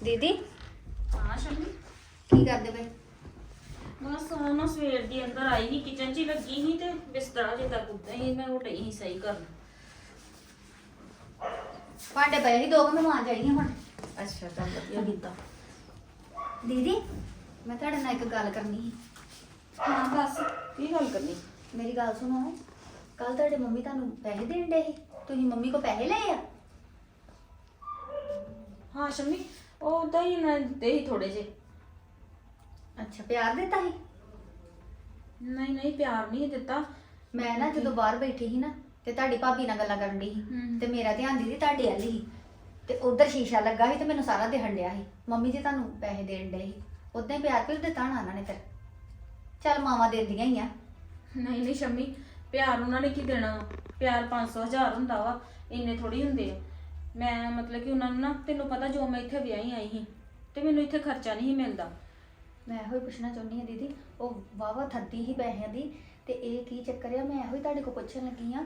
ਦੀਦੀ? ਹਾਂ ਸ਼ਮੀ? ਕੀ ਕਰਦੇ ਪਏ? ਬਸ ਉਹ ਨਾ ਸਵੇਰ ਦੀ ਅੰਦਰ ਆਈ ਸੀ ਕਿਚਨ 'ਚ ਹੀ ਲੱਗੀ ਸੀ ਤੇ ਬਿਸਤਰਾ ਜੇ ਤੱਕ ਉੱਦਾਂ ਹੀ ਮੈਂ ਉਹ ਡਈ ਸੀ ਸਹੀ ਕਰਨ। ਭਾਂਡੇ ਪਏ ਸੀ ਦੋ ਕੁ ਮੈਂ ਮਾਂ ਜਾਈ ਹੁਣ ਅੱਛਾ ਤਾਂ ਵਧੀਆ ਕੀਤਾ। ਦੀਦੀ ਮੈਂ ਤੁਹਾਡੇ ਨਾਲ ਇੱਕ ਗੱਲ ਕਰਨੀ ਸੀ। ਹਾਂ ਦੱਸ ਕੀ ਗੱਲ ਕਰਨੀ? ਮੇਰੀ ਗੱਲ ਸੁਣੋ ਕੱਲ ਤੁਹਾਡੇ ਮੰਮੀ ਤੁਹਾਨੂੰ ਪੈਸੇ ਦੇਣ ਦੇ ਸੀ? ਤੁਸੀਂ ਮੰਮੀ ਕੋ ਪੈਸੇ ਲਏ ਆ? ਹਾਂ ਸ਼ਮੀ? ਉਹ ਉਦਾਂ ਹੀ ਨਾ ਦੇ ਹੀ ਥੋੜੇ ਜੇ ਅੱਛਾ ਪਿਆਰ ਦਿੱਤਾ ਸੀ? ਨਹੀਂ ਨਹੀਂ ਪਿਆਰ ਨਹੀਂ ਦਿੱਤਾ। ਮੈਂ ਨਾ ਜਦੋਂ ਬਾਹਰ ਬੈਠੀ ਸੀ ਨਾ ਤੇ ਤੁਹਾਡੀ ਭਾਬੀ ਨਾਲ ਗੱਲਾਂ ਕਰਨ ਦੀ ਸੀ ਹਮ। ਤੇ ਮੇਰਾ ਧਿਆਨ ਦੀਦੀ ਤੁਹਾਡੇ ਵੱਲ ਸੀ। ਤੇ ਉਧਰ ਸ਼ੀਸ਼ਾ ਲੱਗਾ ਸੀ ਤੇ ਮੈਨੂੰ ਸਾਰਾ ਦਿਖਣ ਡਿਆ ਸੀ। ਮੰਮੀ ਜੀ ਤੁਹਾਨੂੰ ਪੈਸੇ ਦੇਣ ਦੇ ਸੀ। ਉਦਾਂ ਹੀ ਪਿਆਰ ਪਿਆਰ ਦਿੱਤਾ ਹੋਣਾ ਉਹਨਾਂ ਨੇ ਫਿਰ? ਚੱਲ ਮਾਵਾਂ ਦਿੰਦੀਆਂ ਹੀ ਆ। ਨਹੀਂ ਨਹੀਂ ਸ਼ਮੀ ਪਿਆਰ ਉਹਨਾਂ ਨੇ ਕੀ ਦੇਣਾ? ਪਿਆਰ 500 ਹਜ਼ਾਰ ਹੁੰਦਾ ਵਾ ਇੰਨੇ ਥੋੜੀ ਹੁੰਦੇ ਆ। ਮੈਂ ਮਤਲਬ ਕਿ ਉਹਨਾਂ ਨੂੰ ਨਾ ਤੈਨੂੰ ਪਤਾ ਜੋ ਮੈਂ ਇੱਥੇ ਵਿਆਹੀ ਆਈ ਸੀ ਤੇ ਮੈਨੂੰ ਇੱਥੇ ਖਰਚਾ ਨਹੀਂ ਸੀ ਮਿਲਦਾ। ਮੈਂ ਇਹੋ ਹੀ ਪੁੱਛਣਾ ਚਾਹੁੰਦੀ ਹਾਂ ਦੀਦੀ ਉਹ ਵਾਵਾ ਥੱਦੀ ਹੀ ਪੈਸਿਆਂ ਦੀ ਤੇ ਇਹ ਕੀ ਚੱਕਰ ਆ? ਮੈਂ ਇਹੋ ਹੀ ਤੁਹਾਡੇ ਕੋਲ ਪੁੱਛਣ ਲੱਗੀ ਆ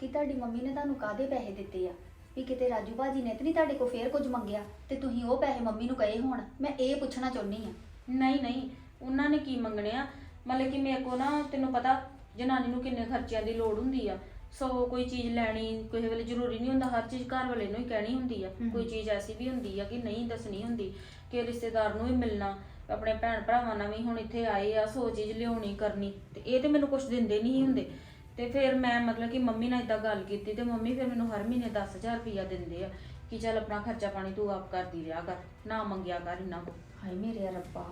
ਕਿ ਤੁਹਾਡੀ ਮੰਮੀ ਨੇ ਤੁਹਾਨੂੰ ਕਾਦੇ ਪੈਸੇ ਦਿੱਤੇ ਆ? ਵੀ ਕਿਤੇ ਰਾਜੂ ਬਾਜੀ ਨੇ ਤੇ ਨਹੀਂ ਤੁਹਾਡੇ ਕੋਲ ਫੇਰ ਕੁਝ ਮੰਗਿਆ ਤੇ ਤੁਸੀਂ ਉਹ ਪੈਸੇ ਮੰਮੀ ਨੂੰ ਕਹੇ ਹੋਣ? ਮੈਂ ਇਹ ਪੁੱਛਣਾ ਚਾਹੁੰਦੀ ਆ ਨਹੀਂ ਨਹੀਂ ਉਹਨਾਂ ਨੇ ਕੀ ਮੰਗਣੇ ਆ? ਮਤਲਬ ਕਿ ਮੇਰੇ ਕੋ ਨਾ ਤੈਨੂੰ ਪਤਾ ਜਨਾਨੀ ਨੂੰ ਕਿੰਨੇ ਖਰਚਿਆਂ ਦੀ ਲੋੜ ਹੁੰਦੀ ਆ। ਸੋ ਕੋਈ ਚੀਜ਼ ਲੈਣੀ ਕਿਸੇ ਵੇਲੇ ਜ਼ਰੂਰੀ ਨਹੀਂ ਹੁੰਦਾ ਹਰ ਚੀਜ਼ ਘਰ ਵਾਲੇ ਨੂੰ ਹੀ ਕਹਿਣੀ ਹੁੰਦੀ ਆ। ਹਮ। ਕੋਈ ਚੀਜ਼ ਐਸੀ ਵੀ ਹੁੰਦੀ ਆ ਕਿ ਨਹੀਂ ਦੱਸਣੀ ਹੁੰਦੀ ਕਿ ਰਿਸ਼ਤੇਦਾਰ ਨੂੰ ਵੀ ਮਿਲਣਾ ਆਪਣੇ ਭੈਣ ਭਰਾਵਾਂ ਨਾਲ ਵੀ ਹੁਣ ਇੱਥੇ ਆਏ ਆ ਸੋ ਚੀਜ਼ ਲਿਆਉਣੀ ਕਰਨੀ ਤੇ ਇਹ ਤੇ ਮੈਨੂੰ ਕੁਝ ਦਿੰਦੇ ਨਹੀਂ ਹੁੰਦੇ। ਤੇ ਫਿਰ ਮੈਂ ਮਤਲਬ ਕਿ ਮੰਮੀ ਨਾਲ ਇਦਾਂ ਗੱਲ ਕੀਤੀ ਤੇ ਮੰਮੀ ਫਿਰ ਮੈਨੂੰ ਹਰ ਮਹੀਨੇ 10000 ਰੁਪਇਆ ਦਿੰਦੇ ਆ ਕਿ ਚੱਲ ਆਪਣਾ ਖਰਚਾ ਪਾਣੀ ਤੂੰ ਆਪ ਕਰਦੀ ਰਿਹਾ ਕਰ ਨਾ ਮੰਗਿਆ ਕਰ ਇਹਨਾਂ ਕੋ ਹਾਏ ਮੇਰੇ ਰੱਬਾ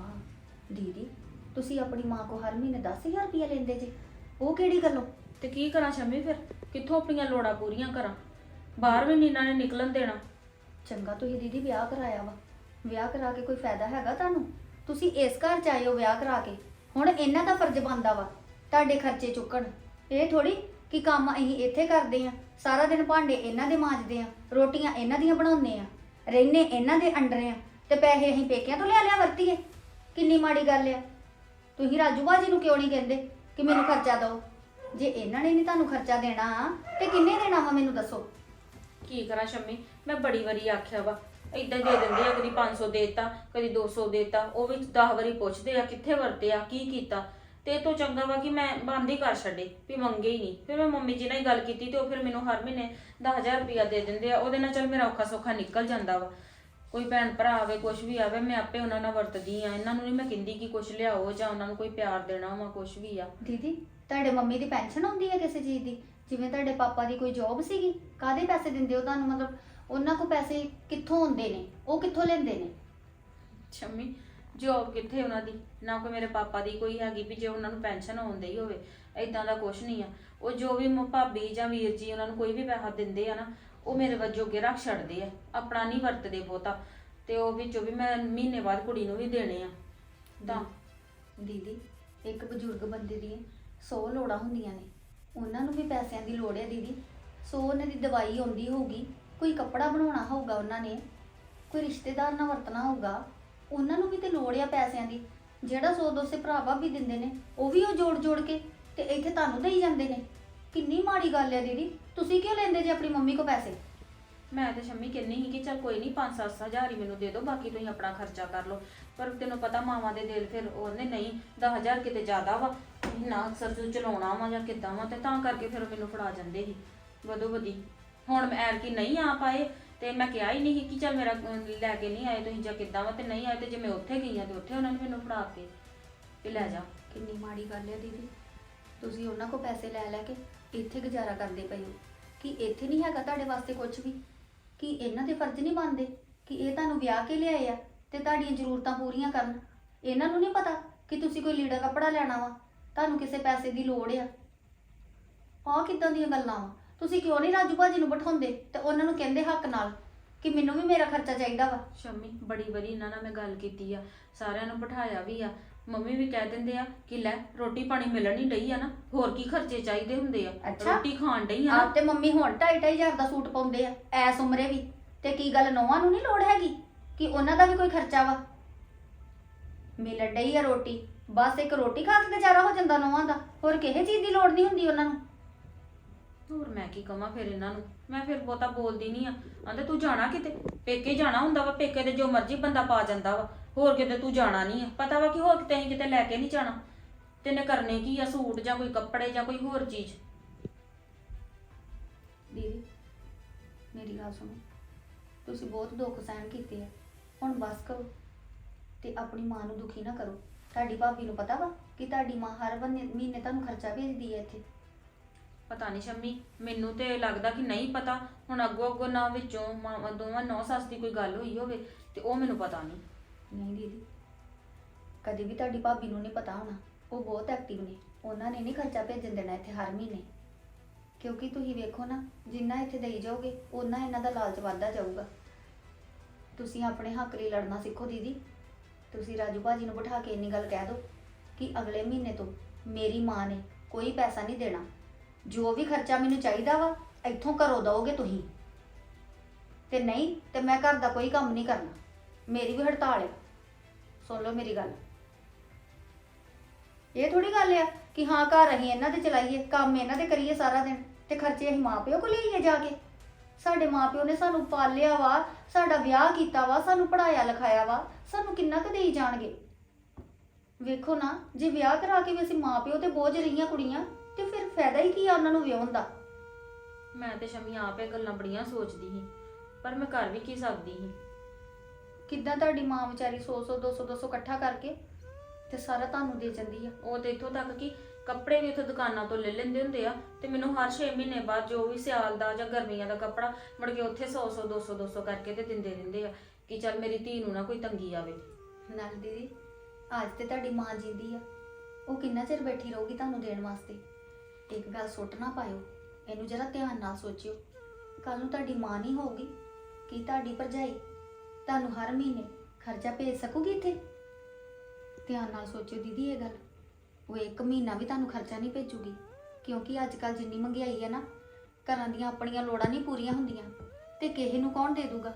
ਦੀਦੀ ਤੁਸੀਂ ਆਪਣੀ ਮਾਂ ਕੋ ਹਰ ਮਹੀਨੇ 10000 ਰੁਪਏ ਲੈਂਦੇ ਜੀ ਉਹ ਕਿਹੜੀ ਗੱਲੋਂ? ਤੇ ਕੀ ਕਰਾਂ ਸ਼ਮੀ ਫਿਰ? ਕਿੱਥੋਂ ਆਪਣੀਆਂ ਲੋੜਾਂ ਪੂਰੀਆਂ ਕਰਾਂ? ਬਾਹਰ ਵੀ ਇਹਨਾਂ ਨੇ ਨਿਕਲਣ ਦੇਣਾ। ਚੰਗਾ ਤੁਸੀਂ ਦੀਦੀ ਵਿਆਹ ਕਰਾਇਆ ਵਾ। ਵਿਆਹ ਕਰਾ ਕੇ ਕੋਈ ਫਾਇਦਾ ਹੈਗਾ ਤੁਹਾਨੂੰ? ਤੁਸੀਂ ਇਸ ਘਰ ਚ ਆਏ ਹੋ ਵਿਆਹ ਕਰਾ ਕੇ। ਹੁਣ ਇਹਨਾਂ ਦਾ ਫਰਜ਼ ਬਣਦਾ ਵਾ, ਤੁਹਾਡੇ ਖਰਚੇ ਚੁੱਕਣ। ਇਹ ਥੋੜੀ ਕਿ ਕੰਮ ਅਸੀਂ ਇੱਥੇ ਕਰਦੇ ਆ ਸਾਰਾ ਦਿਨ ਭਾਂਡੇ ਇਹਨਾਂ ਦੇ ਮਾਂਜਦੇ ਆ ਰੋਟੀਆਂ ਇਹਨਾਂ ਦੀਆਂ ਬਣਾਉਂਦੇ ਆ ਰਹਿੰਨੇ ਇਹਨਾਂ ਦੇ ਅੰਡਰ ਆ ਤੇ ਪੈਸੇ ਅਸੀਂ ਪੇਕਿਆਂ ਤੋਂ ਲਿਆ ਲਿਆ ਵਰਤੀਏ। ਕਿੰਨੀ ਮਾੜੀ ਗੱਲ ਆ। ਤੁਸੀਂ ਰਾਜੂ ਬਾਜੀ ਨੂੰ ਕਿਉਂ ਨਹੀਂ ਕਹਿੰਦੇ ਕਿ ਮੈਨੂੰ ਖਰਚਾ ਦਿਓ? ਜੇ ਇਹਨਾਂ ਨੇ ਨਹੀਂ ਤੁਹਾਨੂੰ ਖਰਚਾ ਦੇਣਾ ਤੇ ਕਿੰਨੇ ਦੇਣਾ ਵਾ ਮੈਨੂੰ ਦੱਸੋ? ਕੀ ਕਰਾਂ ਸ਼ਮੀ? ਮੈਂ ਬੜੀ ਵਾਰੀ ਆਖਿਆ ਵਾ ਇਦਾਂ ਦੇ ਦਿੰਦੇ ਆ ਕਦੀ 500 ਦੇਤਾ ਕਦੀ 200 ਦੇਤਾ ਉਹ ਵੀ 10 ਵਾਰੀ ਪੁੱਛਦੇ ਆ ਕਿੱਥੇ ਵਰਤਿਆ ਕੀ ਕੀਤਾ? ਤੇ ਇਹ ਤੋਂ ਚੰਗਾ ਵਾ ਕਿ ਮੈਂ ਬੰਦ ਹੀ ਕਰ ਛੱਡੇ ਵੀ ਮੰਗੇ ਹੀ ਨਹੀਂ। ਫਿਰ ਮੈਂ ਮੰਮੀ ਜੀ ਨਾਲ ਹੀ ਗੱਲ ਕੀਤੀ ਤੇ ਉਹ ਫਿਰ ਮੈਨੂੰ ਹਰ ਮਹੀਨੇ 10000 ਰੁਪਇਆ ਦੇ ਦਿੰਦੇ ਆ ਉਹਦੇ ਨਾਲ ਚੱਲ ਮੇਰਾ ਔਖਾ ਸੌਖਾ ਨਿਕਲ ਜਾਂਦਾ ਵਾ। ਕੋਈ ਭੈਣ ਭਰਾ ਆਵੇ ਕੁਝ ਵੀ ਆਵੇ ਮੈਂ ਆਪੇ ਉਹਨਾਂ ਨਾਲ ਵਰਤਦੀ ਆ। ਇਹਨਾਂ ਨੂੰ ਨਹੀਂ ਮੈਂ ਕਹਿੰਦੀ ਕਿ ਕੁਝ ਲਿਆਓ ਜਾਂ ਉਹਨਾਂ ਨੂੰ ਕੋਈ ਪਿਆਰ ਦੇਣਾ ਵਾ ਕੁਝ ਵੀ ਆ। ਦੀਦੀ ਤੁਹਾਡੇ ਮੰਮੀ ਦੀ ਪੈਨਸ਼ਨ ਆਉਂਦੀ ਹੈ ਕਿਸੇ ਚੀਜ਼ ਦੀ? ਜਿਵੇਂ ਤੁਹਾਡੇ ਪਾਪਾ ਦੀ ਕੋਈ ਜੌਬ ਸੀਗੀ ਕਾਦੇ ਪੈਸੇ ਦਿੰਦੇ ਹੋ ਤੁਹਾਨੂੰ? ਮਤਲਬ ਉਹਨਾਂ ਕੋ ਪੈਸੇ ਕਿੱਥੋਂ ਆਉਂਦੇ ਨੇ? ਉਹ ਕਿੱਥੋਂ ਲੈਂਦੇ ਨੇ? ਸ਼ੰਮੀ ਜੋਬ ਕਿੱਥੇ ਉਹਨਾਂ ਦੀ? ਨਾ ਕੋਈ ਮੇਰੇ ਪਾਪਾ ਦੀ ਕੋਈ ਹੈਗੀ ਵੀ ਜੇ ਉਹਨਾਂ ਨੂੰ ਪੈਨਸ਼ਨ ਆਉਂਦੀ ਹੀ ਹੋਵੇ ਐਦਾਂ ਦਾ ਕੁਝ ਨਹੀਂ ਆ। ਉਹ ਜੋ ਵੀ ਮ- ਭਾਬੀ ਜਾਂ ਵੀਰ ਜੀ ਉਹਨਾਂ ਨੂੰ ਕੋਈ ਵੀ ਪੈਸਾ ਦਿੰਦੇ ਆ ਨਾ ਉਹ ਮੇਰੇ ਵਜੋਗੇ ਰੱਖ ਛੱਡਦੇ ਆ। ਆਪਣਾ ਨਹੀਂ ਵਰਤਦੇ ਬਹੁਤਾ। ਤੇ ਉਹ ਵਿੱਚੋਂ ਵੀ ਮੈਂ ਮਹੀਨੇ ਬਾਅਦ ਕੁੜੀ ਨੂੰ ਵੀ ਦੇਣੇ ਆ। ਤਾਂ ਦੀਦੀ ਇੱਕ ਬਜ਼ੁਰਗ ਬੰਦੇ ਦੀ 100 ਲੋੜਾਂ ਹੁੰਦੀਆਂ ਨੇ। ਉਹਨਾਂ ਨੂੰ ਵੀ ਪੈਸਿਆਂ ਦੀ ਲੋੜ ਹੈ ਦੀਦੀ। ਸੋ ਉਹਨਾਂ ਦੀ ਦਵਾਈ ਆਉਂਦੀ ਹੋਊਗੀ, ਕੋਈ ਕੱਪੜਾ ਬਣਾਉਣਾ ਹੋਊਗਾ ਉਹਨਾਂ ਨੇ, ਕੋਈ ਰਿਸ਼ਤੇਦਾਰ ਨਾਲ ਵਰਤਣਾ ਹੋਊਗਾ, ਉਹਨਾਂ ਨੂੰ ਵੀ ਤੇ ਲੋੜ ਆ ਪੈਸਿਆਂ ਦੀ। ਜਿਹੜਾ ਸੌ ਦੋ ਸੇ ਭਰਾ ਭਾਬੀ ਦਿੰਦੇ ਨੇ, ਉਹ ਵੀ ਉਹ ਜੋੜ ਜੋੜ ਕੇ ਤੇ ਇੱਥੇ ਤੁਹਾਨੂੰ ਦੇਈ ਜਾਂਦੇ ਨੇ। ਕਿੰਨੀ ਮਾੜੀ ਗੱਲ ਹੈ ਦੀਦੀ। ਤੁਸੀਂ ਕਿਉਂ ਲੈਂਦੇ ਜੇ ਆਪਣੀ ਮੰਮੀ ਕੋ ਪੈਸੇ? ਮੈਂ ਤੇ ਸ਼ੰਮੀ ਕਹਿੰਨੀ ਸੀ ਕਿ ਚਲ ਕੋਈ ਨਹੀਂ 5-7 ਹਜ਼ਾਰ ਹੀ ਮੈਨੂੰ ਦੇ ਦਿਓ, ਬਾਕੀ ਤੁਸੀਂ ਆਪਣਾ ਖਰਚਾ ਕਰ ਲਓ। ਪਰ ਤੈਨੂੰ ਪਤਾ ਮਾਵਾਂ ਦੇ ਦਿਲ ਫਿਰ ਉਹਨੇ ਨਹੀਂ 10000 ਕਿਤੇ ਜ਼ਿਆਦਾ ਵਾ। ਨਾ ਅਕਸਰ ਤੂੰ ਚਲਾਉਣਾ ਵਾ ਜਾਂ ਕਿੱਦਾਂ ਵਾ ਤੇ ਤਾਂ ਕਰਕੇ ਫਿਰ ਉਹ ਮੈਨੂੰ ਫੜਾ ਜਾਂਦੇ ਸੀ। ਵਧੋ ਵਧੀ। ਹੁਣ ਮੈਂ ਐਰ ਕੀ ਨਹੀਂ ਆ ਪਾਏ ਤੇ ਮੈਂ ਕਿਹਾ ਹੀ ਨਹੀਂ ਸੀ ਕਿ ਚਲ ਮੇਰਾ ਲੈ ਕੇ ਨਹੀਂ ਆਏ ਤੁਸੀਂ ਜਾਂ ਕਿੱਦਾਂ ਵਾ ਤੇ ਨਹੀਂ ਆਏ ਤੇ ਜੇ ਮੈਂ ਉੱਥੇ ਗਈ ਆ ਤੇ ਉੱਥੇ ਉਹਨਾਂ ਨੇ ਮੈਨੂੰ ਫੜਾ ਕੇ ਤੇ ਲੈ ਜਾ। ਕਿੰਨੀ ਮਾੜੀ ਗੱਲ ਹੈ ਦੀਦੀ। ਤੁਸੀਂ ਉਹਨਾਂ ਕੋ ਪੈਸੇ ਲੈ ਲੈ ਕੇ ਇੱਥੇ ਗੁਜ਼ਾਰਾ ਕਰਦੇ ਪਏ ਹੋ। ਕਿ ਇੱਥੇ ਨਹੀਂ ਹੈਗਾ ਤੁਹਾਡੇ ਵਾਸਤੇ ਕੁਝ ਵੀ। ਕਿ ਇਹਨਾਂ ਦੇ ਫਰਜ਼ ਨਹੀਂ ਬਣਦੇ ਕਿ ਇਹ ਤੁਹਾਨੂੰ ਵਿਆਹ ਕੇ ਲਿਆਏ ਆ। ਤੇ ਤੁਹਾਡੀਆਂ ਜ਼ਰੂਰਤਾਂ ਪੂਰੀਆਂ ਕਰਨ। ਇਹਨਾਂ ਨੂੰ ਨਹੀਂ ਪਤਾ ਕਿ ਤੁਸੀਂ ਕੋਈ ਲੀੜਾ ਕੱਪੜਾ ਲੈਣਾ ਵਾ। ਤੁਹਾਨੂੰ ਕਿਸੇ ਪੈਸੇ ਦੀ ਲੋੜ ਆ। ਆਹ ਕਿੱਦਾਂ ਦੀਆਂ ਗੱਲਾਂ ਵਾ? ਤੁਸੀਂ ਕਿਉਂ ਨਹੀਂ ਰਾਜੂ ਭਾਜੀ ਨੂੰ ਬਿਠਾਉਂਦੇ ਤੇ ਉਹਨਾਂ ਨੂੰ ਕਹਿੰਦੇ ਹੱਕ ਨਾਲ ਕਿ ਮੈਨੂੰ ਵੀ ਮੇਰਾ ਖਰਚਾ ਚਾਹੀਦਾ ਵਾ? ਸ਼ੰਮੀ ਬੜੀ ਵਾਰੀ ਇਹਨਾਂ ਨਾਲ ਮੈਂ ਗੱਲ ਕੀਤੀ ਆ। ਸਾਰਿਆਂ ਨੂੰ ਬਿਠਾਇਆ ਵੀ ਆ। ਮੰਮੀ ਵੀ ਕਹਿ ਦਿੰਦੇ ਆ ਕਿ ਲੈ ਰੋਟੀ ਪਾਣੀ ਮਿਲਣ ਹੀ ਡਈ ਆ ਨਾ। ਹੋਰ ਕੀ ਖਰਚੇ ਚਾਹੀਦੇ ਹੁੰਦੇ ਆ? ਅੱਛਾ। ਰੋਟੀ ਖਾਣ ਡਈ ਆ ਆਪ ਤੇ ਮੰਮੀ ਹੁਣ 2.5 ਹਜ਼ਾਰ ਦਾ ਸੂਟ ਪਾਉਂਦੇ ਆ ਐਸ ਉਮਰੇ ਵੀ। ਤੇ ਕੀ ਗੱਲ ਨੌਵਾਂ ਨੂੰ ਨਹੀਂ ਲੋੜ ਹੈਗੀ? ਕਿ ਉਹਨਾਂ ਦਾ ਵੀ ਕੋਈ ਖਰਚਾ ਵਾ? ਮਿਲਣ ਡਈ ਆ ਰੋਟੀ। ਬਸ ਇੱਕ ਰੋਟੀ ਖਾ ਕੇ ਗੁਜ਼ਾਰਾ ਹੋ ਜਾਂਦਾ ਨੌਵਾਂ ਦਾ। ਹੋਰ ਕਿਸੇ ਚੀਜ਼ ਦੀ ਲੋੜ ਨਹੀਂ ਹੁੰਦੀ ਉਹਨਾਂ ਨੂੰ। ਹੋਰ ਮੈਂ ਕੀ ਕਵਾਂ ਫਿਰ ਇਹਨਾਂ ਨੂੰ? ਮੈਂ ਫਿਰ ਬਹੁਤਾ ਬੋਲਦੀ ਨਹੀਂ ਆ। ਆਂਦੇ ਤੂੰ ਜਾਣਾ ਕਿਤੇ? ਪੇਕੇ ਜਾਣਾ ਹੁੰਦਾ ਵਾ ਪੇਕੇ ਤੇ ਜੋ ਮਰਜ਼ੀ ਬੰਦਾ ਪਾ ਜਾਂਦਾ ਵਾ। ਹੋਰ ਕਿਤੇ ਤੂੰ ਜਾਣਾ ਨਹੀਂ ਆ। ਪਤਾ ਵਾ ਕਿ ਹੋਰ ਕਿਤੇ ਅਸੀਂ ਕਿਤੇ ਲੈ ਕੇ ਨਹੀਂ ਜਾਣਾ। ਤੈਨੇ ਕਰਨੇ ਕੀ ਆ? ਸੂਟ ਜਾਂ ਕੋਈ ਕੱਪੜੇ ਜਾਂ ਕੋਈ ਹੋਰ ਚੀਜ਼? ਦੀਦੀ ਮੇਰੀ ਗੱਲ ਸੁਣੋ। ਤੁਸੀਂ ਬਹੁਤ ਦੁੱਖ ਸਹਿਣ ਕੀਤੇ ਆ। ਹੁਣ ਬਸ ਕਰੋ ਤੇ ਆਪਣੀ ਮਾਂ ਨੂੰ ਦੁਖੀ ਨਾ ਕਰੋ। ਤੁਹਾਡੀ ਭਾਬੀ ਨੂੰ ਪਤਾ ਵਾ ਕਿ ਤੁਹਾਡੀ ਮਾਂ ਹਰ ਬੰਨੇ ਮਹੀਨੇ ਤੁਹਾਨੂੰ ਖਰਚਾ ਭੇਜਦੀ ਹੈ ਇੱਥੇ। ਪਤਾ ਨਹੀਂ ਸ਼ੰਮੀ ਮੈਨੂੰ ਤੇ ਲੱਗਦਾ ਕਿ ਨਹੀਂ ਪਤਾ। ਹੁਣ ਅੱਗੋਂ ਅੱਗੋਂ ਨਾ ਵਿੱਚੋਂ ਮਾਵਾਂ ਦੋਵਾਂ ਨੌ ਸੱਸ ਦੀ ਕੋਈ ਗੱਲ ਹੋਈ ਹੋਵੇ ਤੇ ਉਹ ਮੈਨੂੰ ਪਤਾ ਨਹੀਂ ਨਹੀਂ ਦੀਦੀ ਕਦੇ ਵੀ ਤੁਹਾਡੀ ਭਾਬੀ ਨੂੰ ਨਹੀਂ ਪਤਾ ਹੋਣਾ। ਉਹ ਬਹੁਤ ਐਕਟਿਵ ਨੇ। ਉਹਨਾਂ ਨੇ ਨਹੀਂ ਖਰਚਾ ਭੇਜਣ ਦੇਣਾ ਇੱਥੇ ਹਰ ਮਹੀਨੇ। ਕਿਉਂਕਿ ਤੁਸੀਂ ਵੇਖੋ ਨਾ ਜਿੰਨਾ ਇੱਥੇ ਦੇਈ ਜਾਓਗੇ ਉਹਨਾਂ ਇਹਨਾਂ ਦਾ ਲਾਲਚ ਵੱਧਦਾ ਜਾਊਗਾ। ਤੁਸੀਂ ਆਪਣੇ ਹੱਕ ਲਈ ਲੜਨਾ ਸਿੱਖੋ ਦੀਦੀ। ਤੁਸੀਂ ਰਾਜੂ ਭਾਜੀ ਨੂੰ ਬਿਠਾ ਕੇ ਇੰਨੀ ਗੱਲ ਕਹਿ ਦਿਓ ਕਿ ਅਗਲੇ ਮਹੀਨੇ ਤੋਂ ਮੇਰੀ ਮਾਂ ਨੇ ਕੋਈ ਪੈਸਾ ਨਹੀਂ ਦੇਣਾ। ਜੋ ਵੀ ਖਰਚਾ ਮੈਨੂੰ ਚਾਹੀਦਾ ਵਾ, ਇੱਥੋਂ ਘਰੋਂ ਦਓਗੇ ਤੁਸੀਂ। ਤੇ ਨਹੀਂ, ਤੇ ਮੈਂ ਘਰ ਦਾ ਕੋਈ ਕੰਮ ਨਹੀਂ ਕਰਨਾ। ਮੇਰੀ ਵੀ ਹੜਤਾਲ ਹੈ ਸੁਣ ਲਓ ਮੇਰੀ ਗੱਲ। ਇਹ ਥੋੜੀ ਗੱਲ ਆ ਕਿ ਹਾਂ ਘਰ ਅਸੀਂ ਇਹਨਾਂ ਦੇ ਚਲਾਈਏ, ਕੰਮ ਇਹਨਾਂ ਦੇ ਕਰੀਏ ਸਾਰਾ ਦਿਨ, ਤੇ ਖਰਚੇ ਅਸੀਂ ਮਾਪਿਓ ਕੋਲ ਲਈਏ ਜਾ ਕੇ। ਸਾਡੇ ਮਾਪਿਓ ਨੇ ਸਾਨੂੰ ਪਾਲਿਆ ਵਾ ਸਾਡਾ ਵਿਆਹ ਕੀਤਾ ਵਾ ਸਾਨੂੰ ਪੜਾਇਆ ਲਿਖਾਇਆ ਵਾ ਸਾਨੂੰ ਕਿੰਨਾ ਕੁ ਦੇਈ ਜਾਣਗੇ? ਵੇਖੋ ਨਾ ਜੇ ਵਿਆਹ ਕਰਾ ਕੇ ਵੀ ਅਸੀਂ ਮਾਪਿਓ ਤੇ ਬੋਝ ਰਹੀਆਂ ਕੁੜੀਆਂ ਤੇ ਫਿਰ ਫਾਇਦਾ ਹੀ ਕੀ ਆ ਉਹਨਾਂ ਨੂੰ ਵਿਆਹੁਣ ਦਾ? ਮੈਂ ਤੇ ਸ਼ਮੀ ਆਪੇ ਗੱਲਾਂ ਬੜੀਆਂ ਸੋਚਦੀ ਸੀ ਪਰ ਮੈਂ ਕਰ ਵੀ ਕੀ ਸਕਦੀ ਸੀ? ਕਿੱਦਾਂ ਤੁਹਾਡੀ ਮਾਂ ਵਿਚਾਰੀ 100 100 200 200 ਇਕੱਠਾ ਕਰਕੇ ਤੇ ਸਾਰਾ ਤੁਹਾਨੂੰ ਦੇ ਜਾਂਦੀ ਆ? ਉਹ ਤੇ ਇੱਥੋਂ ਤੱਕ ਕਿ ਕੱਪੜੇ ਵੀ ਉੱਥੇ ਦੁਕਾਨਾਂ ਤੋਂ ਲੈ ਲੈਂਦੇ ਹੁੰਦੇ ਆ ਤੇ ਮੈਨੂੰ ਹਰ 6 ਮਹੀਨੇ ਬਾਅਦ ਜੋ ਵੀ ਸਿਆਲ ਦਾ ਜਾਂ ਗਰਮੀਆਂ ਦਾ ਕੱਪੜਾ ਮੁੜ ਕੇ ਉੱਥੇ 100 100 200 200 ਕਰਕੇ ਤੇ ਦਿੰਦੇ ਰਹਿੰਦੇ ਆ ਕਿ ਚੱਲ ਮੇਰੀ ਧੀ ਨੂੰ ਨਾ ਕੋਈ ਤੰਗੀ ਆਵੇ। ਨਾਲ ਦੀਦੀ, ਅੱਜ ਤੇ ਤੁਹਾਡੀ ਮਾਂ ਜਿੰਦੀ ਆ। ਉਹ ਕਿੰਨਾ ਚਿਰ ਬੈਠੀ ਰਹੂਗੀ ਤੁਹਾਨੂੰ ਦੇਣ ਵਾਸਤੇ? ਇੱਕ ਗੱਲ ਸੁੱਟ ਨਾ ਪਾਇਓ, ਇਹਨੂੰ ਜਰਾ ਧਿਆਨ ਨਾਲ ਸੋਚਿਓ। ਕੱਲ ਨੂੰ ਤੁਹਾਡੀ ਮਾਂ ਨਹੀਂ ਹੋਊਗੀ, ਕੀ ਤੁਹਾਡੀ ਭਰਜਾਈ ਤੁਹਾਨੂੰ ਹਰ ਮਹੀਨੇ ਖਰਚਾ ਭੇਜ ਸਕੂਗੀ ਇੱਥੇ? ਧਿਆਨ ਨਾਲ ਸੋਚਿਓ ਦੀਦੀ ਇਹ ਗੱਲ। ਉਹ ਇੱਕ ਮਹੀਨਾ ਵੀ ਤੁਹਾਨੂੰ ਖਰਚਾ ਨਹੀਂ ਭੇਜੂਗੀ। ਕਿਉਂਕਿ ਅੱਜ ਕੱਲ ਜਿੰਨੀ ਮਹਿੰਗਾਈ ਹੈ ਨਾ, ਘਰਾਂ ਦੀਆਂ ਆਪਣੀਆਂ ਲੋੜਾਂ ਨਹੀਂ ਪੂਰੀਆਂ ਹੁੰਦੀਆਂ। ਤੇ ਕਿਸੇ ਨੂੰ ਕੌਣ ਦੇ ਦੂਗਾ?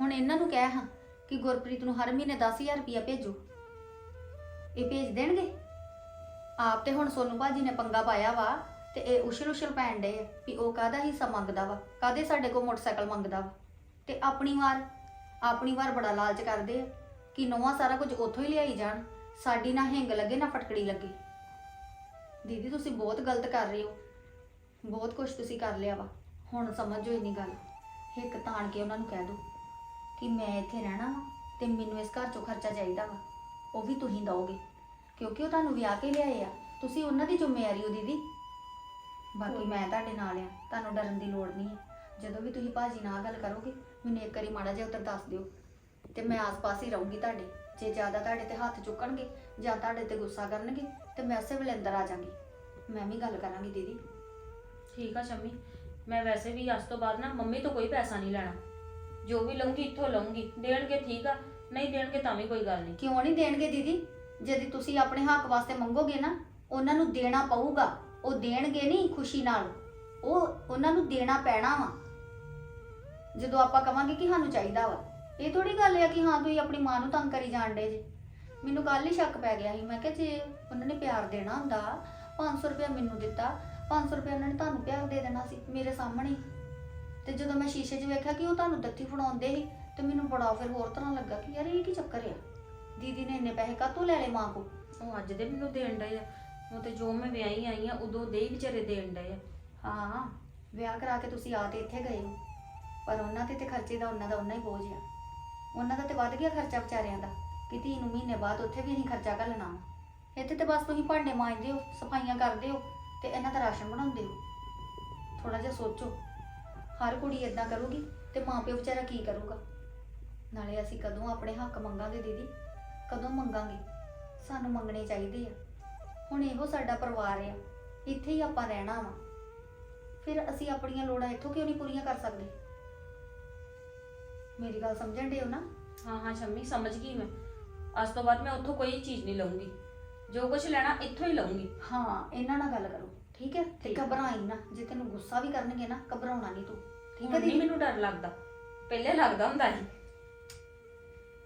ਹੁਣ ਇਹਨਾਂ ਨੂੰ ਕਹਿ ਹਾਂ ਕਿ ਗੁਰਪ੍ਰੀਤ ਨੂੰ ਹਰ ਮਹੀਨੇ 10000 ਰੁਪਇਆ ਭੇਜੋ। ਇਹ ਭੇਜ ਦੇਣਗੇ? ਆਪ ਤੇ ਹੁਣ ਸੋਨੂ ਭਾਜੀ ਨੇ ਪੰਗਾ ਪਾਇਆ ਵਾ ਤੇ ਇਹ ਉਛਲ ਉਛਲ ਪੈਣ ਡੇ ਆ ਵੀ ਉਹ ਕਾਹਦਾ ਹਿੱਸਾ ਮੰਗਦਾ ਵਾ, ਕਾਹਦੇ ਸਾਡੇ ਕੋਲ ਮੋਟਰਸਾਈਕਲ ਮੰਗਦਾ ਵਾ। ਤੇ ਆਪਣੀ ਵਾਰ ਆਪਣੀ ਵਾਰ ਬੜਾ ਲਾਲਚ ਕਰਦੇ ਆ ਕਿ ਨਵਾਂ ਸਾਰਾ ਕੁਝ ਉੱਥੋਂ ਹੀ ਲਿਆਈ ਜਾਣ, ਸਾਡੀ ਨਾ ਹਿੰਗ ਲੱਗੇ, ਨਾ ਫਟਕੜੀ ਲੱਗੇ। ਦੀਦੀ ਤੁਸੀਂ ਬਹੁਤ ਗਲਤ ਕਰ ਰਹੇ ਹੋ। ਬਹੁਤ ਕੁਝ ਤੁਸੀਂ ਕਰ ਲਿਆ ਵਾ। ਹੁਣ ਸਮਝੋ ਇੰਨੀ ਗੱਲ। ਹਿੱਕ ਤਾਣ ਕੇ ਉਹਨਾਂ ਨੂੰ ਕਹਿ ਦਿਓ ਕਿ ਮੈਂ ਇੱਥੇ ਰਹਿਣਾ ਵਾ ਤੇ ਮੈਨੂੰ ਇਸ ਘਰ ਚੋਂ ਖਰਚਾ ਚਾਹੀਦਾ ਵਾ। ਉਹ ਵੀ ਤੁਸੀਂ ਦਓਗੇ। ਕਿਉਂਕਿ ਉਹ ਤੁਹਾਨੂੰ ਵਿਆਹ ਕੇ ਲਿਆਏ ਆ। ਤੁਸੀਂ ਉਹਨਾਂ ਦੀ ਜ਼ਿੰਮੇਵਾਰੀ ਹੋ ਦੀਦੀ। ਬਾਕੀ ਮੈਂ ਤੁਹਾਡੇ ਨਾਲ ਆ। ਤੁਹਾਨੂੰ ਡਰਨ ਦੀ ਲੋੜ ਨਹੀਂ ਹੈ ਜਦੋਂ ਵੀ ਤੁਸੀਂ ਭਾਜੀ ਨਾਲ ਗੱਲ ਕਰੋਗੇ ਮੈਨੂੰ ਇੱਕ ਵਾਰੀ ਮਾੜਾ ਜਿਹਾ ਉੱਤਰ ਦੱਸ ਦਿਓ। ਤੇ ਮੈਂ ਆਸ-ਪਾਸ ਹੀ ਰਹੂੰਗੀ ਤੁਹਾਡੇ। ਜੇ ਜ਼ਿਆਦਾ ਤੁਹਾਡੇ ਤੇ ਹੱਥ ਚੁੱਕਣਗੇ ਜਾਂ ਤੁਹਾਡੇ ਤੇ ਗੁੱਸਾ ਕਰਨਗੇ ਤੇ ਮੈਂ ਉਸੇ ਵੇਲੇ ਅੰਦਰ ਆ ਜਾਵਾਂਗੀ। ਮੈਂ ਵੀ ਗੱਲ ਕਰਾਂਗੀ ਦੀਦੀ। ਠੀਕ ਆ ਸ਼ਮੀ ਮੈਂ ਵੈਸੇ ਵੀ ਅੱਜ ਤੋਂ ਬਾਅਦ ਨਾ ਮੰਮੀ ਤੋਂ ਕੋਈ ਪੈਸਾ ਨਹੀਂ ਲੈਣਾ। ਜੋ ਵੀ ਲਵਾਂਗੀ ਇੱਥੋਂ ਲਵਾਂਗੀ ਦੇਣਗੇ ਠੀਕ ਆ ਨਹੀਂ ਦੇਣਗੇ ਤਾਂ ਵੀ ਕੋਈ ਗੱਲ ਨਹੀਂ। ਕਿਉਂ ਨਹੀਂ ਦੇਣਗੇ ਦੀਦੀ? ਜਦ ਤੁਸੀਂ ਆਪਣੇ ਹੱਕ ਵਾਸਤੇ ਮੰਗੋਗੇ ਨਾ ਉਹਨਾਂ ਨੂੰ ਦੇਣਾ ਪਊਗਾ। ਉਹ ਦੇਣਗੇ ਨਹੀਂ ਖੁਸ਼ੀ ਨਾਲ। ਉਹ ਉਹਨਾਂ ਨੂੰ ਦੇਣਾ ਪੈਣਾ ਵਾ। ਜਦੋਂ ਆਪਾਂ ਕਵਾਂਗੇ ਕਿ ਸਾਨੂੰ ਚਾਹੀਦਾ ਵਾ। ਇਹ ਥੋੜੀ ਗੱਲ ਹੈ ਕਿ ਹਾਂ ਤੁਸੀਂ ਆਪਣੀ ਮਾਂ ਨੂੰ ਤੰਗ ਕਰੀ ਜਾਣ ਡੇ ਜੇ। ਮੈਨੂੰ ਕੱਲ ਹੀ ਸ਼ੱਕ ਪੈ ਗਿਆ ਸੀ। ਮੈਂ ਕਿਹਾ ਜੇ ਉਹਨਾਂ ਨੇ ਪਿਆਰ ਦੇਣਾ ਹੁੰਦਾ 500 ਰੁਪਇਆ ਮੈਨੂੰ ਦਿੱਤਾ 500 ਰੁਪਇਆ ਉਹਨਾਂ ਨੇ ਤੁਹਾਨੂੰ ਪਿਆਰ ਦੇ ਦੇਣਾ ਸੀ ਮੇਰੇ ਸਾਹਮਣੇ। ਹੀ। ਤੇ ਜਦੋਂ ਮੈਂ ਸ਼ੀਸ਼ੇ 'ਚ ਵੇਖਿਆ ਕਿ ਉਹ ਤੁਹਾਨੂੰ ਦੱਤੀ ਫੜਾਉਂਦੇ ਸੀ ਤੇ ਮੈਨੂੰ ਬੜਾ ਫਿਰ ਹੋਰ ਤਰ੍ਹਾਂ ਲੱਗਾ ਕਿ ਯਾਰ ਇਹ ਕੀ ਚੱਕਰ ਆ? ਦੀਦੀ ਨੇ ਇੰਨੇ ਪੈਸੇ ਕਾਹਤੋਂ ਲੈ ਲਏ ਮਾਂ ਕੋ ਉਹ ਅੱਜ ਦੇ ਮੈਨੂੰ ਦੇਣ ਡਏ ਆ। ਉਹ ਤੇ ਜੋ ਮੈਂ ਵਿਆਹੀ ਆਈ ਆ ਉਦੋਂ ਦੇ ਹੀ ਵਿਚਾਰੇ ਦੇਣ ਡਏ ਆ। ਹਾਂ ਵਿਆਹ ਕਰਾ ਕੇ ਤੁਸੀਂ ਆ ਤੇ ਇੱਥੇ ਗਏ ਹੋ। ਪਰ ਉਹਨਾਂ ਤੇ ਤੇ ਖਰਚੇ ਦਾ ਉਹਨਾਂ ਦਾ ਉਹਨਾਂ ਹੀ ਬੋਝ ਆ। ਉਹਨਾਂ ਦਾ ਤੇ ਵੱਧ ਗਿਆ ਖਰਚਾ ਵਿਚਾਰਿਆਂ ਦਾ, ਕਿ ਧੀ ਨੂੰ ਮਹੀਨੇ ਬਾਅਦ ਉੱਥੇ ਵੀ ਅਸੀਂ ਖਰਚਾ ਘੱਲਣਾ ਵਾ। ਇੱਥੇ ਤੇ ਬਸ ਤੁਸੀਂ ਭਾਂਡੇ ਮਾਂਜਦੇ ਹੋ ਸਫਾਈਆਂ ਕਰਦੇ ਹੋ ਤੇ ਇਹਨਾਂ ਦਾ ਰਾਸ਼ਨ ਬਣਾਉਂਦੇ ਹੋ। ਥੋੜਾ ਜਿਹਾ ਸੋਚੋ, ਹਰ ਕੁੜੀ ਇਦਾਂ ਕਰੂਗੀ ਤੇ ਮਾਂ ਪਿਓ ਵਿਚਾਰਾ ਕੀ ਕਰੂਗਾ? ਨਾਲੇ ਅਸੀਂ ਕਦੋਂ ਆਪਣੇ ਹੱਕ ਮੰਗਾਂਗੇ ਦੀਦੀ? ਕਦੋਂ ਮੰਗਾਂਗੇ? ਸਾਨੂੰ ਮੰਗਣੇ ਚਾਹੀਦੇ ਆ। ਹੁਣ ਇਹੋ ਸਾਡਾ ਪਰਿਵਾਰ ਆ, ਇੱਥੇ ਹੀ ਆਪਾਂ ਰਹਿਣਾ ਵਾ। ਫਿਰ ਅਸੀਂ ਆਪਣੀਆਂ ਲੋੜਾਂ ਇੱਥੋਂ ਕਿਉਂ ਨਹੀਂ ਪੂਰੀਆਂ ਕਰ ਸਕਦੇ? ਮੇਰੀ ਗੱਲ ਸਮਝਣ ਦਿਓ ਨਾ? ਹਾਂ ਹਾਂ ਸ਼ੰਮੀ ਸਮਝ ਗਈ ਮੈਂ। ਅੱਜ ਤੋਂ ਬਾਅਦ ਮੈਂ ਉੱਥੋਂ ਕੋਈ ਚੀਜ਼ ਨਹੀਂ ਲਵਾਂਗੀ ਜੋ ਕੁਝ ਲੈਣਾ ਇੱਥੋਂ ਹੀ ਲਵਾਂਗੀ ਹਾਂ ਇਹਨਾਂ ਨਾਲ ਗੱਲ ਕਰੋ ਠੀਕ ਹੈ? ਤੇ ਹੈ। ਘਬਰਾਈ ਨਾ ਜੇ ਤੈਨੂੰ ਗੁੱਸਾ ਵੀ ਕਰਨਗੇ ਨਾ ਘਬਰਾਉਣਾ ਨਹੀਂ ਤੂੰ ਠੀਕ ਹੈ ਦੀਦੀ? ਮੈਨੂੰ ਡਰ ਲੱਗਦਾ। ਪਹਿਲੇ ਲੱਗਦਾ ਹੁੰਦਾ ਸੀ।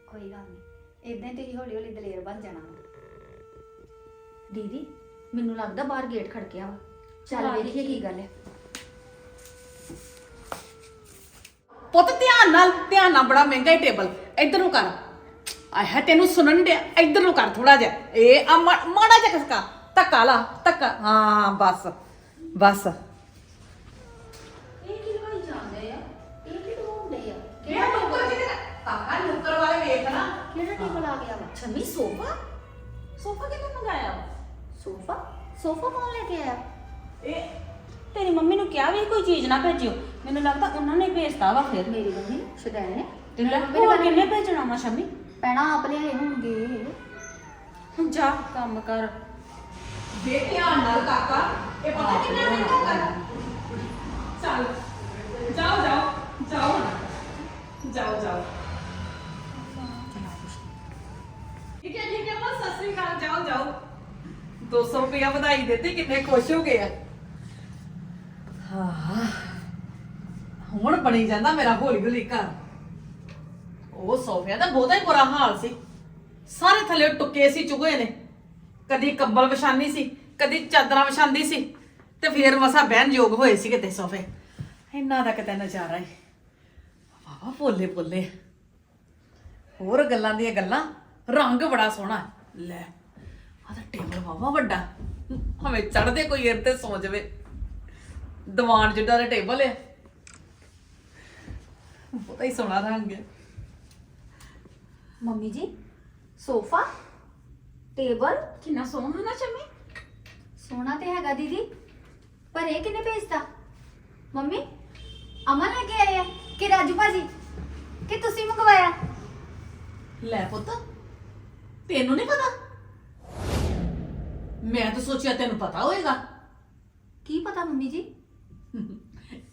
ਕੋਈ ਗੱਲ ਨਹੀਂ ਇਦਾਂ ਤੇ ਹੌਲੀ ਹੌਲੀ ਦਲੇਰ ਬਣ ਜਾਣਾ। ਦੀਦੀ ਮੈਨੂੰ ਲੱਗਦਾ ਬਾਹਰ ਗੇਟ ਖੜਕਿਆ ਵਾ। ਚੱਲ ਵੇਖੀਏ। ਕੀ ਗੱਲ ਹੈ। ਪੁੱਤ ਧਿਆਨ ਨਾਲ ਧਿਆਨ ਨਾਲ ਬੜਾ ਮਹਿੰਗਾ ਹੀ ਟੇਬਲ ਇੱਧਰ ਨੂੰ ਕਰ ਆਹ ਤੈਨੂੰ ਸੁਣਨ ਡਿਆ। ਇੱਧਰ ਨੂੰ ਕਰ ਥੋੜਾ ਜਿਹਾ। ਇਹ ਆ ਮਾ- ਮਾੜਾ ਜਿਹਾ ਕਸਕਾ ਧੱਕਾ ਲਾ ਧੱਕਾ। ਹਾਂ ਬਸ ਬਸ। ਇਹ ਕੀ ਲਵਾਈ ਜਾਂਦੇ ਆ? ਇਹ ਕੀ ਲਵਾਉਂਦੇ ਆ? ਕਿਹੜਾ ਨੌਕਰ ਜਿਹਦੇ ਕਾਕਾ ਨੌਕਰ ਵਾਲੇ ਵੇਖ ਨਾ। ਕਿਹੜਾ ਟੇਬਲ ਆ ਗਿਆ ਵਾ? ਛੰਮੀ ਸੋਫਾ? ਸੋਫਾ ਕਿਹਨੇ ਮੰਗਾਇਆ ਸੋਫਾ? ਸੋਫਾ ਕੌਣ ਲੈ ਕੇ ਆਇਆ? ਇਹ ਤੇਰੀ ਮੰਮੀ ਨੂੰ ਕਿਹਾ ਵੀ ਕੋਈ ਚੀਜ਼ ਨਾ ਭੇਜਿਓ। ਮੈਨੂੰ ਲੱਗਦਾ ਉਹਨਾਂ ਨੇ ਭੇਜਤਾ ਵਾ ਫਿਰ। ਮੇਰੀ ਮੰਮੀ ਸ਼ਦੈਣ ਨੇ ਤੇ ਲੈ ਹੋਰ ਕਿੰਨੇ ਭੇਜਣਾ ਵਾ ਸ਼ਮੀ? ਪੈਣਾ ਆਪ ਲਿਆਏ ਹੋਣਗੇ। ਹੁਣ ਜਾ ਕੰਮ ਕਰ। ਦੇ ਧਿਆਨ ਨਾਲ ਕਾਕਾ ਇਹ ਪਤਾ ਕਿੰਨਾ ਮਹਿੰਗਾ ਕਰ ਚੱਲ ਜਾਓ ਜਾਓ ਜਾਓ ਹੁਣ। ਜਾਓ ਜਾਓ। ਠੀਕ ਹੈ ਠੀਕ ਹੈ ਬਸ ਸਤਿ ਸ੍ਰੀ ਅਕਾਲ ਜਾਓ ਜਾਓ। 200 ਰੁਪਇਆ ਵਧਾਈ ਦਿੱਤੀ ਕਿੰਨੇ ਖੁਸ਼ ਹੋ ਗਏ ਆ। ਹਾਂ। ਹੁਣ ਬਣੀ ਜਾਂਦਾ ਮੇਰਾ ਹੌਲੀ ਹੌਲੀ ਘਰ। ਉਹ ਸੋਫਿਆਂ ਦਾ ਬਹੁਤਾ ਹੀ ਬੁਰਾ ਹਾਲ ਸੀ। ਸਾਰੇ ਥੱਲੇ ਟੁੱਕੇ ਸੀ ਚੁਗੇ ਨੇ। ਕਦੀ ਕੰਬਲ ਵਿਛਾਨੀ ਸੀ, ਕਦੀ ਚਾਦਰਾਂ ਵਿਛਾਉਂਦੀ ਸੀ ਤੇ ਫੇਰ ਮਸਾ ਬਹਿਣ ਯੋਗ ਹੋਏ ਸੀ ਕਿਤੇ ਸੋਫੇ। ਇੰਨਾ ਦਾ ਕਿਤੇ ਨਜ਼ਾਰਾ ਹੈ ਵਾਵਾ ਭੋਲੇ ਭੋਲੇ ਹੋਰ ਗੱਲਾਂ ਦੀਆਂ ਗੱਲਾਂ, ਰੰਗ ਬੜਾ ਸੋਹਣਾ ਲੈ, ਆਹ ਤਾਂ ਟੇਬਲ ਵਾਵਾ ਵੱਡਾ। ਹਵੇਂ ਚੜਦੇ ਕੋਈ ਇਰ ਤੇ ਸੌ ਜਾਵੇ। ਦੀਵਾਨ ਜਿੱਡਾ ਦਾ ਟੇਬਲ ਹੈ ਬਹੁਤਾ ਹੀ ਸੋਹਣਾ ਰੰਗ ਹੈ ਮੰਮੀ ਜੀ ਸੋਫਾ ਟੇਬਲ। ਕਿੰਨਾ ਸੋਹਣਾ ਨਾ ਸ਼ਮੀ। ਸੋਹਣਾ ਤੇ ਹੈਗਾ ਦੀਦੀ ਪਰ ਇਹ ਕਿਨੇ ਭੇਜਤਾ ਮੰਮੀ ਅਮਨ ਲੈ ਕੇ ਆਏ ਆ ਕਿ ਰਾਜੂ ਭਾਜੀ? ਕਿ ਤੁਸੀਂ ਮੰਗਵਾਇਆ? ਲੈ ਪੁੱਤ ਤੈਨੂੰ ਨਹੀਂ ਪਤਾ? ਮੈਂ ਤਾਂ ਸੋਚਿਆ ਤੈਨੂੰ ਪਤਾ ਹੋਏਗਾ। ਕੀ ਪਤਾ ਮੰਮੀ ਜੀ?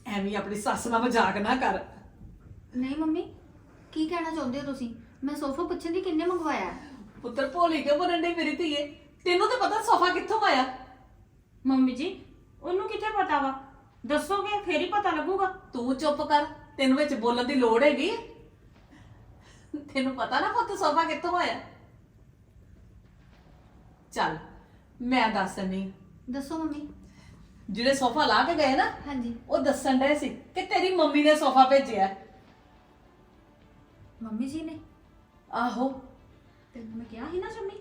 ਐਵੇਂ ਆਪਣੀ ਸੱਸ ਨਾਲ ਮਜ਼ਾਕ ਨਾ ਕਰ। ਨਹੀਂ ਮੰਮੀ ਕੀ ਕਹਿਣਾ ਚਾਹੁੰਦੇ ਹੋ ਤੁਸੀਂ? ਮੈਂ ਸੋਫਾ ਪੁੱਛਣ ਦੀ ਕਿੰਨੇ ਮੰਗਵਾਇਆ? ਹੈ? ਪੁੱਤਰ ਭੋਲੀ ਕਿਉਂ ਬਣਨ ਡਈ ਮੇਰੀ ਧੀਏ? ਤੈਨੂੰ ਤਾਂ ਪਤਾ ਸੋਫਾ ਕਿੱਥੋਂ ਆਇਆ? ਮੰਮੀ ਜੀ ਉਹਨੂੰ ਕਿੱਥੇ ਪਤਾ ਵਾ? ਦੱਸੋਗੇ ਫੇਰ ਹੀ ਪਤਾ ਲੱਗੂਗਾ। ਤੂੰ ਚੁੱਪ ਕਰ ਤੈਨੂੰ ਵਿੱਚ ਬੋਲਣ ਦੀ ਲੋੜ ਹੈਗੀ। ਤੈਨੂੰ ਪਤਾ ਨਾ ਪੁੱਤ ਸੋਫਾ ਕਿੱਥੋਂ ਆਇਆ? ਚੱਲ ਮੈਂ ਦੱਸ ਨਹੀਂ ਦੱਸੋ ਮੰਮੀ। ਜਿਹੜੇ ਸੋਫਾ ਲਾ ਕੇ ਗਏ ਨਾ ਹਾਂਜੀ। ਉਹ ਦੱਸਣ ਡਏ ਸੀ ਕਿ ਤੇਰੀ ਮੰਮੀ ਨੇ ਸੋਫਾ ਭੇਜਿਆ ਮੰਮੀ ਜੀ ਨੇ? ਆਹੋ। ਤੈਨੂੰ ਮੈਂ ਕਿਹਾ ਸੀ ਨਾ ਸ਼ਮੀ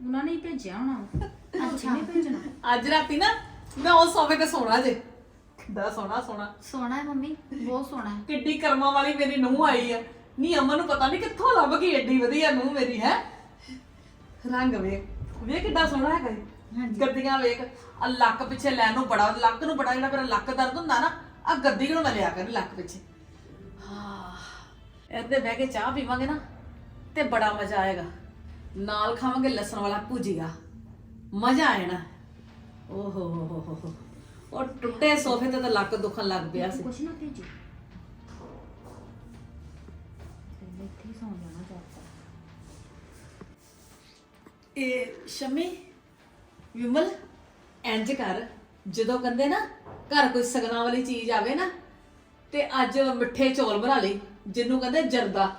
ਉਹਨਾਂ ਨੇ ਹੀ ਭੇਜਿਆ ਹੋਣਾ ਅੱਛਾ। ਕਿੰਨੇ ਭੇਜਣਾ? ਅੱਜ ਰਾਤੀ ਨਾ ਮੈਂ ਉਸ ਸੋਫੇ ਤੇ ਸੋਣਾ ਜੇ। ਕਿੱਡਾ ਸੋਹਣਾ ਸੋਹਣਾ ਸੋਹਣਾ ਹੈ ਮੰਮੀ ਬਹੁਤ ਸੋਹਣਾ ਹੈ। ਕਿੱਡੀ ਕਰਮਾਂ ਵਾਲੀ ਮੇਰੀ ਨੂੰਹ ਆਈ ਆ ਨੀ ਅਮਨ ਨੂੰ ਪਤਾ ਨਹੀਂ ਕਿੱਥੋਂ ਲੱਭ ਗਈ ਏਡੀ ਵਧੀਆ ਨੂੰਹ ਮੇਰੀ ਹੈ? ਰੰਗ ਵੇਖ ਵੇਖ ਕਿੱਡਾ ਸੋਹਣਾ ਹੈਗਾ ਜੀ ਹਾਂਜੀ। ਗੱਦੀਆਂ ਵੇਖ ਆ ਲੱਕ ਪਿੱਛੇ ਲੈਣ ਨੂੰ ਬੜਾ ਲੱਕ ਨੂੰ ਬੜਾ ਜਿਹੜਾ ਮੇਰਾ ਲੱਕ ਦਰਦ ਹੁੰਦਾ ਨਾ ਆ ਗੱਦੀ ਨੂੰ ਮੈਂ ਲਿਆ ਕਰ ਲੱਕ ਪਿੱਛੇ। ਹਾਂ ਇਹਦੇ ਬਹਿ ਕੇ ਚਾਹ ਪੀਵਾਂਗੇ ਨਾ ਤੇ ਬੜਾ ਮਜ਼ਾ ਆਏਗਾ। ਨਾਲ ਖਾਵਾਂਗੇ ਲਸਣ ਵਾਲਾ ਭੁਜੀਆ। ਮਜ਼ਾ ਆਏਣਾ ਓਹ ਹੋ ਹੋ ਹੋ ਹੋ। ਹੋ ਉਹ ਟੁੱਟੇ ਸੋਫੇ ਤੇ ਤਾਂ ਲੱਕ ਦੁਖਣ ਲੱਗ ਪਿਆ ਸੀ। ਕੁਛ ਨਾ ਭੇਜੋ। ਇੱਥੇ ਹੀ ਸੌਂ ਜਾਣਾ ਚਾਹਤਾ ਇਹ ਸ਼ਮੀ ਵਿਮਲ ਇੰਜ ਕਰ। ਜਦੋਂ ਕਹਿੰਦੇ ਨਾ ਘਰ ਕੋਈ ਸਗਨਾ ਵਾਲੀ ਚੀਜ਼ ਆਵੇ ਨਾ ਤੇ ਅੱਜ ਮਿੱਠੇ ਚੌਲ ਬਣਾ ਲਈ ਜਿਹਨੂੰ ਕਹਿੰਦੇ ਜਰਦਾ।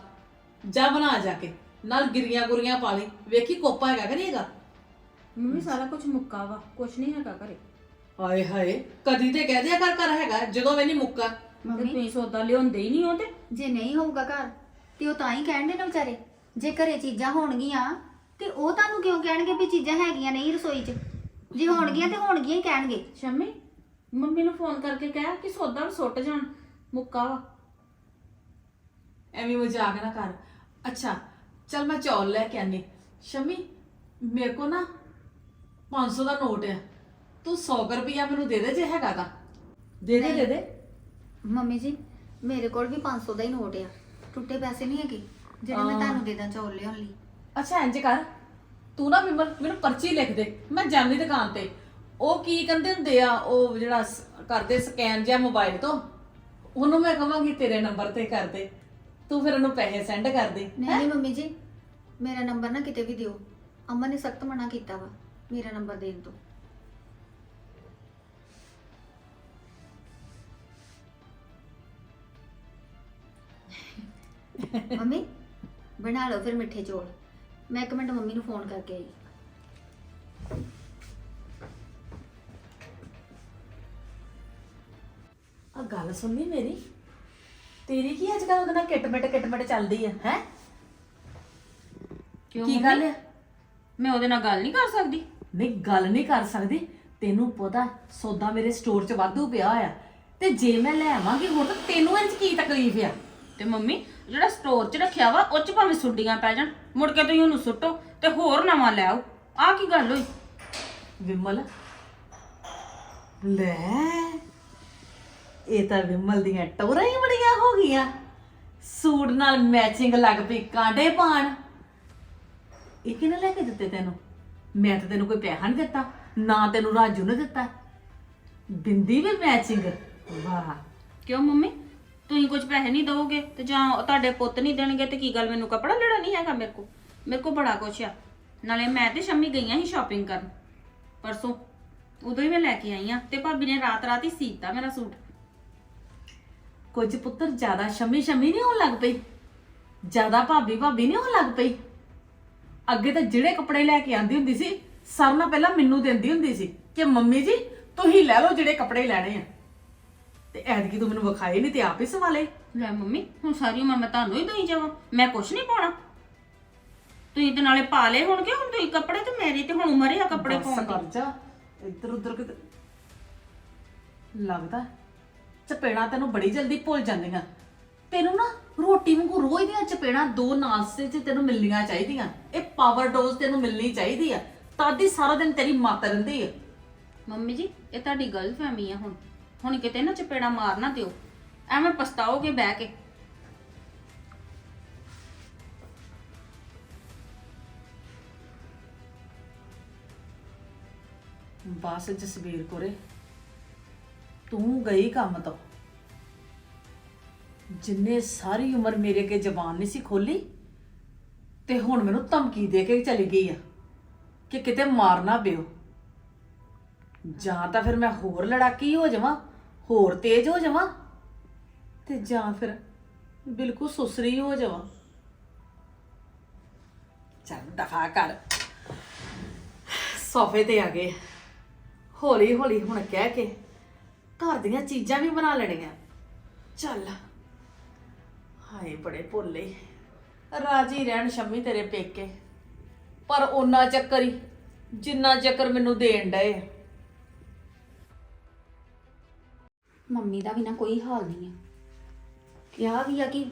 ਜਾ ਬਣਾ ਜਾ ਕੇ ਨਾਲ ਗਿਰੀਆਂ ਗੁਰੀਆਂ ਪਾ ਲਈ। ਵੇਖੀ ਕੋਪਾ ਹੈਗਾ ਕਿ ਨਹੀਂ ਹੈਗਾ? ਮੰਮੀ ਸਾਰਾ ਕੁਝ ਮੁੱਕਾ ਵਾ। ਕੁਛ ਨਹੀਂ ਹੈਗਾ ਘਰੇ। ਹਾਏ ਹਾਏ ਕਦੀ ਤੇ ਕਹਿ ਦਿਆ ਕਰ ਘਰ ਹੈਗਾ ਜਦੋਂ ਵੀ ਨਹੀਂ ਮੁੱਕਾ। ਤੇ ਮੰਮੀ। ਤੁਸੀਂ ਸੌਦਾ ਲਿਆਉਂਦੇ ਹੀ ਨਹੀਂ ਹੋ ਤੇ। ਜੇ ਨਹੀਂ ਹੋਊਗਾ ਘਰ ਤੇ ਉਹ ਤਾਂ ਹੀ ਕਹਿਣਦੇ ਨੇ ਵਿਚਾਰੇ। ਜੇ ਘਰੇ ਚੀਜ਼ਾਂ ਹੋਣਗੀਆਂ ਤੇ ਉਹ ਤੁਹਾਨੂੰ ਕਿਉਂ ਕਹਿਣਗੇ ਵੀ ਚੀਜ਼ਾਂ ਹੈਗੀਆਂ ਨਹੀਂ ਰਸੋਈ 'ਚ? ਜੇ ਹੋਣਗੀਆਂ ਤੇ ਹੋਣਗੀਆਂ ਹੀ ਕਹਿਣਗੇ। ਸ਼ਮੀ ਮੰਮੀ ਨੂੰ ਫੋਨ ਕਰਕੇ ਕਹਿ ਕਿ ਸੌਦਾ ਵੀ ਸੁੱਟ ਜਾਣ ਮੁੱਕਾ ਵਾ। ਐਵੇਂ ਮਜ਼ਾਕ ਨਾ ਕਰ। ਅੱਛਾ ਚਲ ਮੈਂ ਚੌਲ ਲੈ ਕੇ ਆਨੀ। ਸ਼ਮੀ ਮੇਰੇ ਕੋ ਨਾ 500 ਦਾ ਨੋਟ ਆ। ਤੂੰ 100 ਰੁਪਇਆ ਮੈਨੂੰ ਦੇ ਦੇ ਜੇ ਹੈਗਾ ਤਾਂ। ਦੇ ਦੇ ਦੇ ਦੇ। ਮੰਮੀ ਜੀ ਮੇਰੇ ਕੋਲ ਵੀ 500 ਦਾ ਹੀ ਨੋਟ ਆ। ਟੁੱਟੇ ਪੈਸੇ ਨਹੀਂ ਹੈਗੇ ਜਿਹੜੇ ਮੈਂ। ਤੁਹਾਨੂੰ ਦੇ ਦਾਂ ਚੌਲ ਲਿਆਉਣ ਲਈ। ਅੱਛਾ ਇੰਜ ਕਰ ਤੂੰ ਨਾ ਵਿਮਲ ਮੈਨੂੰ ਪਰਚੀ ਲਿਖ ਦੇ ਮੈਂ ਜਾਂਦੀ ਦੁਕਾਨ ਤੇ। ਉਹ ਕੀ ਕਹਿੰਦੇ ਹੁੰਦੇ ਆ ਉਹ ਜਿਹੜਾ ਸ- ਕਰਦੇ ਸਕੈਨ ਜਿਹਾ ਮੋਬਾਈਲ ਤੋਂ ਉਹਨੂੰ ਮੈਂ ਕਹਾਂਗੀ ਤੇਰੇ ਨੰਬਰ ਤੇ ਕਰ ਦੇ ਤੂੰ ਫਿਰ ਉਹਨੂੰ ਪੈਸੇ ਸੈਂਡ ਕਰ ਦੇ ਨਹੀਂ ਨਹੀਂ ਮੰਮੀ ਜੀ ਮੇਰਾ ਨੰਬਰ ਨਾ ਕਿਤੇ ਵੀ ਦਿਓ ਅਮਨ ਨੇ ਸਖਤ ਮਨਾ ਕੀਤਾ ਵਾ ਮੇਰਾ ਨੰਬਰ ਦੇਣ ਤੋਂ। ਮੰਮੀ ਬਣਾ ਲਓ ਫਿਰ ਮਿੱਠੇ ਚੌਲ। ਮੈਂ ਇੱਕ ਮਿੰਟ ਮੰਮੀ ਨੂੰ ਫੋਨ ਕਰਕੇ ਆਈ। ਆ ਗੱਲ ਸੁਣਨੀ ਮੇਰੀ? ਤੇਰੀ ਕੀ ਅੱਜ ਕੱਲ ਉਹਦੇ ਨਾਲ ਕਿਟਮਿਟ ਕਿਟਮਿਟ ਚੱਲਦੀ ਆ ਹੈ? ਕਿਉਂ ਕੀ? ਗੱਲ ਆ? ਮੈਂ ਉਹਦੇ ਨਾਲ ਗੱਲ ਨਹੀਂ ਕਰ ਸਕਦੀ। ਨਹੀਂ ਗੱਲ ਨਹੀਂ ਕਰ ਸਕਦੀ। ਤੈਨੂੰ ਪਤਾ ਸੌਦਾ ਮੇਰੇ ਸਟੋਰ 'ਚ ਵਾਧੂ ਪਿਆ ਆ ਤੇ ਜੇ ਮੈਂ ਲੈ ਆਵਾਂਗੀ ਹੁਣ ਤਾਂ ਤੈਨੂੰ ਇਹ 'ਚ ਕੀ ਤਕਲੀਫ ਆ? ਤੇ ਮੰਮੀ ਜਿਹੜਾ ਸਟੋਰ 'ਚ ਰੱਖਿਆ ਵਾ ਉਹ 'ਚ ਭਾਵੇਂ ਸੁੱਡੀਆਂ ਪੈ ਜਾਣ। ਮੁੜ ਕੇ ਤੁਸੀਂ ਉਹਨੂੰ ਸੁੱਟੋ ਤੇ ਹੋਰ ਨਵਾਂ ਲੈ ਆਓ। ਆਹ ਕੀ ਗੱਲ ਹੋਈ? ਵਿਮਲ ਲੈ ਇਹ ਤਾਂ ਵਿਮਲ ਦੀਆਂ ਟੌਰਾਂ ਹੀ ਬੜੀਆਂ ਹੋ ਗਈਆਂ। ਸੂਟ ਨਾਲ ਮੈਚਿੰਗ ਲੱਗ ਪਈ ਕਾਂਡੇ ਪਾਣ ਇਹ ਕਿਹਨੇ ਲੈ ਕੇ ਦਿੱਤੇ ਤੈਨੂੰ? ਮੈਂ ਤਾਂ ਤੈਨੂੰ ਕੋਈ ਪੈਸਾ ਨਹੀਂ ਦਿੱਤਾ ਨਾ ਤੈਨੂੰ ਰਾਜੂ ਨੇ ਦਿੱਤਾ। ਬਿੰਦੀ ਵੀ ਮੈਚਿੰਗ ਵਾਹ। ਕਿਉਂ ਮੰਮੀ? ਤੁਸੀਂ ਕੁਝ ਪੈਸੇ ਨਹੀਂ ਦੋਗੇ ਤੇ ਜਾਂ ਤੁਹਾਡੇ ਪੁੱਤ ਨਹੀਂ ਦੇਣਗੇ ਤੇ ਕੀ ਗੱਲ? ਮੈਨੂੰ ਕਪੜਾ ਲੈਣਾ ਨਹੀਂ ਹੈਗਾ ਮੇਰੇ ਕੋ ਮੇਰੇ ਕੋ ਬੜਾ ਕੁਛ ਆ। ਨਾਲੇ ਮੈਂ ਤੇ ਸ਼ੰਮੀ ਗਈਆਂ ਸੀ ਸ਼ਾਪਿੰਗ ਕਰਨ। ਪਰਸੋਂ ਉਦੋਂ ਹੀ ਮੈਂ ਲੈ ਕੇ ਆਈ ਆ ਤੇ ਭਾਬੀ ਨੇ ਰਾਤ ਰਾਤ ਹੀ ਸੀਤਾ ਮੇਰਾ ਸੂਟ। ਕੁਝ ਪੁੱਤਰ ਜ਼ਿਆਦਾ ਸ਼ਮੀ ਸ਼ਮੀ ਨਹੀਂ ਹੋਣ ਲੱਗ ਪਈ ਜ਼ਿਆਦਾ ਭਾਬੀ ਭਾਬੀ ਨਹੀਂ ਹੋਣ ਲੱਗ ਪਈ ਅੱਗੇ ਤਾਂ ਜਿਹੜੇ ਕੱਪੜੇ ਲੈ ਕੇ ਆਂਦੀ ਹੁੰਦੀ ਸੀ ਸਾਰਿਆਂ ਨਾਲ ਪਹਿਲਾਂ ਮੈਨੂੰ ਦਿੰਦੀ ਹੁੰਦੀ ਸੀ ਕਿ ਮੰਮੀ ਜੀ, ਤੁਸੀਂ ਲੈ ਲਓ ਜਿਹੜੇ ਕੱਪੜੇ ਲੈਣੇ ਆ। ਤੇ ਐਤਕੀ ਤੂੰ ਮੈਨੂੰ ਵਿਖਾਏ ਨਹੀਂ ਤੇ ਆਪ ਹੀ ਸਵਾਲੇ ਲੈ ਮੰਮੀ ਹੁਣ ਸਾਰੀ ਉਮਰ ਮੈਂ ਤੁਹਾਨੂੰ ਹੀ ਦਈ ਜਾਵਾਂ। ਮੈਂ ਕੁਛ ਨਹੀਂ ਪਾਉਣਾ। ਤੁਸੀਂ ਤੇ ਨਾਲੇ ਪਾ ਲਏ ਹੁਣ ਕਿ ਹੁਣ ਤੁਸੀਂ ਕੱਪੜੇ ਤੇ ਮੇਰੀ ਤੇ ਹੁਣ ਉਮਰ ਹੀ ਆ ਕੱਪੜੇ ਬਸ ਪਾਉਣ ਕਰ ਦੀ ਜਾ। ਇੱਧਰ ਉੱਧਰ ਕਿਤੇ ਲੱਗਦਾ ਚਪੇੜਾਂ ਤੈਨੂੰ ਬੜੀ ਜਲਦੀ ਭੁੱਲ ਜਾਂਦੀਆਂ। ਤੈਨੂੰ ਨਾ ਰੋਟੀ ਵਾਂਗੂ ਰੋਜ਼ ਦੀਆਂ ਚਪੇੜਾਂ ਦੋ ਨਾਸਤੇ 'ਚ ਤੈਨੂੰ ਮਿਲਣੀਆਂ ਚਾਹੀਦੀਆਂ। ਇਹ ਪਾਵਰ ਡੋਜ਼ ਤੈਨੂੰ ਮਿਲਣੀ ਚਾਹੀਦੀ ਆ। ਤਦ ਹੀ ਸਾਰਾ ਦਿਨ ਤੇਰੀ ਮੱਤ ਰਹਿੰਦੀ ਆ। ਮੰਮੀ ਜੀ ਇਹ ਤੁਹਾਡੀ ਗਲਤ ਫਹਿਮੀ ਆ ਹੁਣ। ਹੁਣ ਕਿਤੇ ਨਾ ਚਪੇੜਾ ਮਾਰਨਾ ਦਿਓ। ਐਵੇਂ ਪਛਤਾਓਗੇ ਬਹਿ ਕੇ। ਬਸ ਜਸਵੀਰ ਕੋਰੇ, ਤੂੰ ਗਈ ਕੰਮ ਤੋਂ। ਜਿੰਨੇ ਸਾਰੀ ਉਮਰ ਮੇਰੇ ਅੱਗੇ ਜ਼ਬਾਨ ਨਹੀਂ ਸੀ ਖੋਲੀ, ਤੇ ਹੁਣ ਮੈਨੂੰ ਧਮਕੀ ਦੇ ਕੇ ਚਲੀ ਗਈ ਆ, ਕਿ ਕਿਤੇ ਮਾਰਨਾ ਪਿਓ ਜਾਂ ਤਾਂ ਫਿਰ ਮੈਂ ਹੋਰ ਲੜਾਕੀ ਹੋ ਜਾਵਾਂ ਹੋਰ ਤੇਜ਼ ਹੋ ਜਾਵਾਂ? ਤੇ ਜਾਂ ਫਿਰ ਬਿਲਕੁਲ ਸੁਸਰੀ ਹੋ ਜਾਵਾਂ? ਚੱਲ ਦਫਾ ਕਰ। ਸੋਫੇ ਤੇ ਆ ਗਏ। ਹੌਲੀ ਹੌਲੀ ਹੁਣ ਕਹਿ ਕੇ ਘਰ ਦੀਆਂ ਚੀਜ਼ਾਂ ਵੀ ਬਣਾ ਲੈਣੀਆਂ। ਚੱਲ। ਹਾਏ, ਬੜੇ ਭੋਲੇ। ਰਾਜੀ ਰਹਿਣ ਸ਼ੰਮੀ ਤੇਰੇ ਪੇਕੇ। ਪਰ ਉਹਨਾਂ ਚੱਕਰ ਹੀ ਜਿੰਨਾ ਚੱਕਰ ਮੈਨੂੰ ਦੇਣ ਡਏ ਮੰਮੀ ਦਾ ਵੀ ਨਾ ਕੋਈ ਹਾਲ ਨਹੀਂ ਆ। ਕਿਹਾ ਵੀ ਆ ਕਿ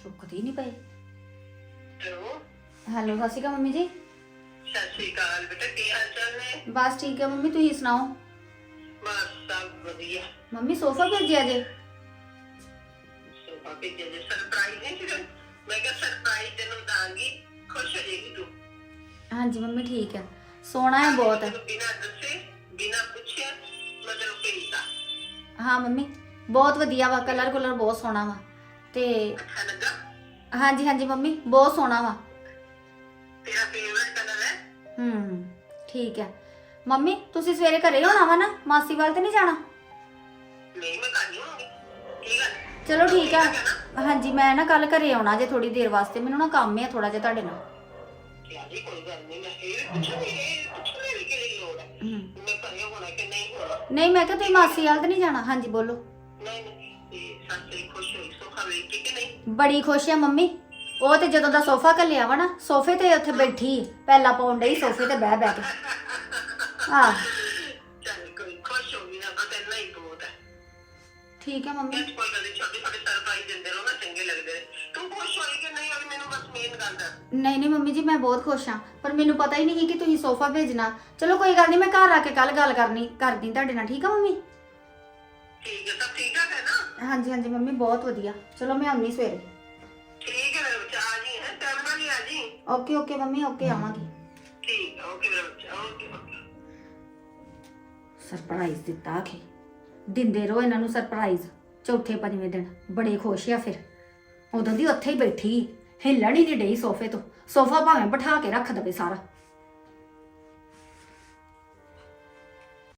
ਚੁੱਕਦੀ ਨਹੀਂ ਪਏ ਹੈਲੋ। ਹੈਲੋ ਸਤਿ ਸ਼੍ਰੀ ਅਕਾਲ ਮੰਮੀ ਜੀ। ਸਤਿ ਸ਼੍ਰੀ ਅਕਾਲ ਬੇਟਾ ਕੀ ਹਾਲ ਚਾਲ ਨੇ? ਬਸ ਠੀਕ ਹੈ ਮੰਮੀ ਤੁਸੀਂ ਸੁਣਾਓ? ਬਸ ਸਭ ਵਧੀਆ। ਮੰਮੀ ਸੋਫਾ ਭੇਜਿਆ ਜੇ ਸੋਫਾ ਤੇ ਜੇ ਸਰਪ੍ਰਾਈਜ਼ ਨਹੀਂ ਸੀ ਮੈਂ ਕਿਹਾ ਸਰਪ੍ਰਾਈਜ਼ ਤੈਨੂੰ ਦਾਂਗੀ ਖੁਸ਼ ਹੋ ਜਾਏਗੀ ਤੂੰ। ਹਾਂਜੀ ਮੰਮੀ ਠੀਕ ਹੈ ਸੋਹਣਾ ਹੈ ਬਹੁਤ। ਤੈਨੂੰ ਬਿਨਾਂ ਦੱਸੇ ਬਿਨਾਂ ਪੁੱਛਿਆ ਮਤਲਬ ਭੇਜਦਾ ਹਾਂ ਮੰਮੀ ਬਹੁਤ ਵਧੀਆ ਵਾ ਕਲਰ ਕਲਰ ਬਹੁਤ ਸੋਹਣਾ ਵਾ। ਤੇ ਅੱਛਾ ਲੱਗਾ? ਹਾਂਜੀ ਹਾਂਜੀ ਮੰਮੀ ਬਹੁਤ ਸੋਹਣਾ ਵਾ। ਤੇਰਾ ਫੇਵਰਟ ਕਲਰ ਹੈ? ਹੂੰ ਠੀਕ ਹੈ। ਮੰਮੀ ਤੁਸੀਂ ਸਵੇਰੇ ਘਰੇ ਹੋਣਾ ਵਾ ਨਾ? ਮਾਸੀ ਵੱਲ ਤੇ ਨਹੀਂ ਜਾਣਾ? ਨਹੀਂ ਮੈਂ ਕਾਹਦੀ ਹੋਊਂਗੀ। ਕੀ ਗੱਲ ਚਲੋ ਠੀਕ ਆ ਹਾਂਜੀ ਮੈਂ ਨਾ ਕੱਲ ਘਰੇ ਆਉਣਾ ਜੇ ਥੋੜੀ ਦੇਰ ਵਾਸਤੇ। ਮੈਨੂੰ ਨਾ ਕੰਮ ਹੈ ਥੋੜਾ ਜਿਹਾ ਤੁਹਾਡੇ ਨਾਲ। ਕੋਈ ਗੱਲ ਨਹੀਂ ਮੈਂ ਇਹ ਵੀ ਪੁੱਛੂਗੀ ਇਹ ਪੁੱਛਣੇ ਦੀ ਕਿਹੜੀ ਲੋੜ ਹੈ ਹੂੰ। ਮੈਂ ਕਰਿਆ ਹੋਣਾ ਕਿ ਨਹੀਂ ਹੋਣਾ ਨਹੀਂ ਮੈਂ ਕਿਹਾ ਤੁਸੀਂ ਮਾਸੀ ਵੱਲ ਤੇ ਨਹੀਂ ਜਾਣਾ ਹਾਂਜੀ ਬੋਲੋ ਨਹੀਂ ਨਹੀਂ ਇਹ ਸੱਚੀ ਖੁਸ਼ ਹੋਈ ਸੋਖਾ ਵੇਖ ਕੇ ਕਿ ਨਹੀਂ ਬੜੀ ਖੁਸ਼ ਹੈ ਮੰਮੀ ਉਹ ਤੇ ਜਦੋਂ ਦਾ ਸੋਫਾ ਘੱਲਿਆ ਵਾ ਨਾ ਸੋਫੇ ਤੇ ਉੱਥੇ ਬੈਠੀ ਪਹਿਲਾ ਪਾਉਣ ਡਈ ਸੋਫੇ ਤੇ ਬਹਿ ਬਹਿ ਕੇ ਆਹ ਚੱਲ ਕੋਈ ਖੁਸ਼ ਹੋ ਗਈ ਨਾ ਬਸ ਇੰਨਾ ਹੀ ਬਹੁਤ ਹੈ ਠੀਕ ਹੈ ਮੰਮੀ ਕੋਈ ਗੱਲ ਨਹੀਂ ਛੋਟੇ ਛੋਟੇ ਸਰਪ੍ਰਾਈਜ਼ ਦਿੰਦੇ ਰਹੋ ਨਾ ਚੰਗੇ ਲੱਗਦੇ ਨੇ ਤੂੰ ਖੁਸ਼ ਹੋਈ ਕਿ ਨਹੀਂ ਅਭੀ ਮੈਨੂੰ ਨਹੀਂ ਨਹੀਂ ਮੰਮੀ ਜੀ ਮੈਂ ਬਹੁਤ ਖੁਸ਼ ਹਾਂ। ਪਰ ਮੈਨੂੰ ਪਤਾ ਹੀ ਨਹੀਂ ਸੀ ਕਿ ਤੁਸੀਂ ਸੋਫਾ ਭੇਜਣਾ। ਚਲੋ ਕੋਈ ਗੱਲ ਨਹੀਂ ਮੈਂ ਘਰ ਆ ਕੇ ਕੱਲ ਗੱਲ ਕਰਨੀ ਕਰਦੀ ਤੁਹਾਡੇ ਨਾਲ ਠੀਕ ਆ ਮੰਮੀ? ਠੀਕ ਹੈ ਸਭ ਠੀਕ ਠਾਕ ਹੈ ਨਾ? ਹਾਂਜੀ ਹਾਂਜੀ ਮੰਮੀ ਬਹੁਤ ਵਧੀਆ। ਚਲੋ ਮੈਂ ਆਉਣੀ ਸਵੇਰੇ। ਠੀਕ ਹੈ ਮੇਰੇ ਬੱਚਾ ਆ ਜੀ ਹੈ? ਟਾਈਮ ਨਾਲ ਹੀ ਆ ਜੀ? ਓਕੇ ਓਕੇ ਮੰਮੀ ਓਕੇ ਆਵਾਂਗੀ। ਠੀਕ ਹੈ ਓਕੇ ਮੇਰੇ ਬੱਚਾ ਓਕੇ ਓਕੇ। ਸਰਪ੍ਰਾਈਜ਼ ਦਿੱਤਾ ਕਿ। ਦਿੰਦੇ ਰਹੋ ਇਹਨਾਂ ਨੂੰ ਸਰਪ੍ਰਾਈਜ਼ ਚੌਥੇ ਪੰਜਵੇਂ ਦਿਨ। ਬੜੇ ਖੁਸ਼ ਆ ਫਿਰ। ਉਦੋਂ ਦੀ ਉੱਥੇ ਹੀ ਬੈਠੀ। ਹਿੱਲਣ ਹੀ ਨਹੀਂ ਡਈ ਸੋਫੇ ਤੋਂ। ਸੋਫਾ ਭਾਵੇਂ ਬਿਠਾ ਕੇ ਰੱਖ ਦਵੇ ਸਾਰਾ।